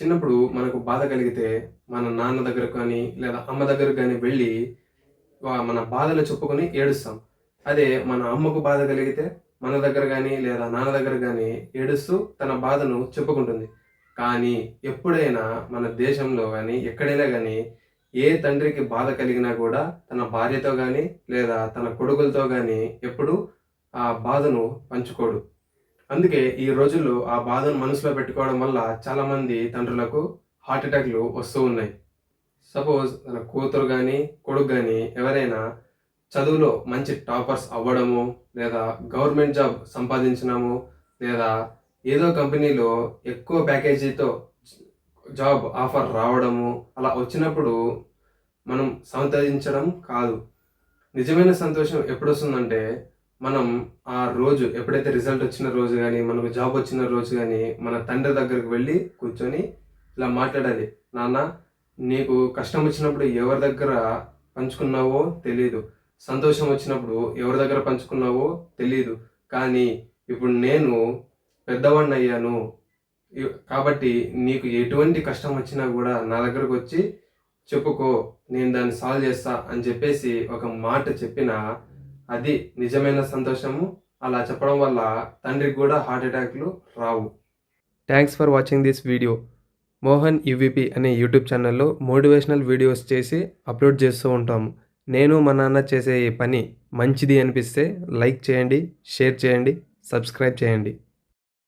చిన్నప్పుడు మనకు బాధ కలిగితే మన నాన్న దగ్గర కానీ లేదా అమ్మ దగ్గర కానీ వెళ్ళి మన బాధలు చెప్పుకొని ఏడుస్తాం. అదే మన అమ్మకు బాధ కలిగితే మన దగ్గర కానీ లేదా నాన్న దగ్గర కానీ ఏడుస్తూ తన బాధను చెప్పుకుంటుంది. కానీ ఎప్పుడైనా మన దేశంలో కానీ ఎక్కడైనా కానీ ఏ తండ్రికి బాధ కలిగినా కూడా తన భార్యతో కానీ లేదా తన కొడుకులతో కానీ ఎప్పుడు ఆ బాధను పంచుకోడు. అందుకే ఈ రోజుల్లో ఆ బాధను మనసులో పెట్టుకోవడం వల్ల చాలామంది తండ్రులకు హార్ట్ అటాక్లు వస్తూ ఉన్నాయి. సపోజ్ తన కూతురు కానీ కొడుకు కానీ ఎవరైనా చదువులో మంచి టాపర్స్ అవ్వడము లేదా గవర్నమెంట్ జాబ్ సంపాదించడము లేదా ఏదో కంపెనీలో ఎక్కువ ప్యాకేజీతో జాబ్ ఆఫర్ రావడము అలా వచ్చినప్పుడు మనం సంతోషించడం కాదు. నిజమైన సంతోషం ఎప్పుడు వస్తుందంటే మనం ఆ రోజు ఎప్పుడైతే రిజల్ట్ వచ్చిన రోజు కానీ మనకు జాబ్ వచ్చిన రోజు కానీ మన తండ్రి దగ్గరికి వెళ్ళి కూర్చొని ఇలా మాట్లాడాలి. నాన్న నీకు కష్టం వచ్చినప్పుడు ఎవరి దగ్గర పంచుకున్నావో తెలియదు సంతోషం వచ్చినప్పుడు ఎవరి దగ్గర పంచుకున్నావో తెలియదు కానీ ఇప్పుడు నేను పెద్దవాడిని అయ్యాను. కాబట్టి నీకు ఎటువంటి కష్టం వచ్చినా కూడా నా దగ్గరకు వచ్చి చెప్పుకో. నేను దాన్ని సాల్వ్ చేస్తా అని చెప్పేసి ఒక మాట చెప్పిన అది నిజమైన సంతోషము. అలా చెప్పడం వల్ల తండ్రికి కూడా హార్ట్ అటాక్లు రావు. Thanks for watching this video Mohan UVP అనే యూట్యూబ్ ఛానల్లో మోటివేషనల్ వీడియోస్ చేసి అప్లోడ్ చేస్తూ ఉంటాము. నేను మా నాన్న చేసే ఈ పని మంచిది అనిపిస్తే లైక్ చేయండి షేర్ చేయండి సబ్స్క్రైబ్ చేయండి.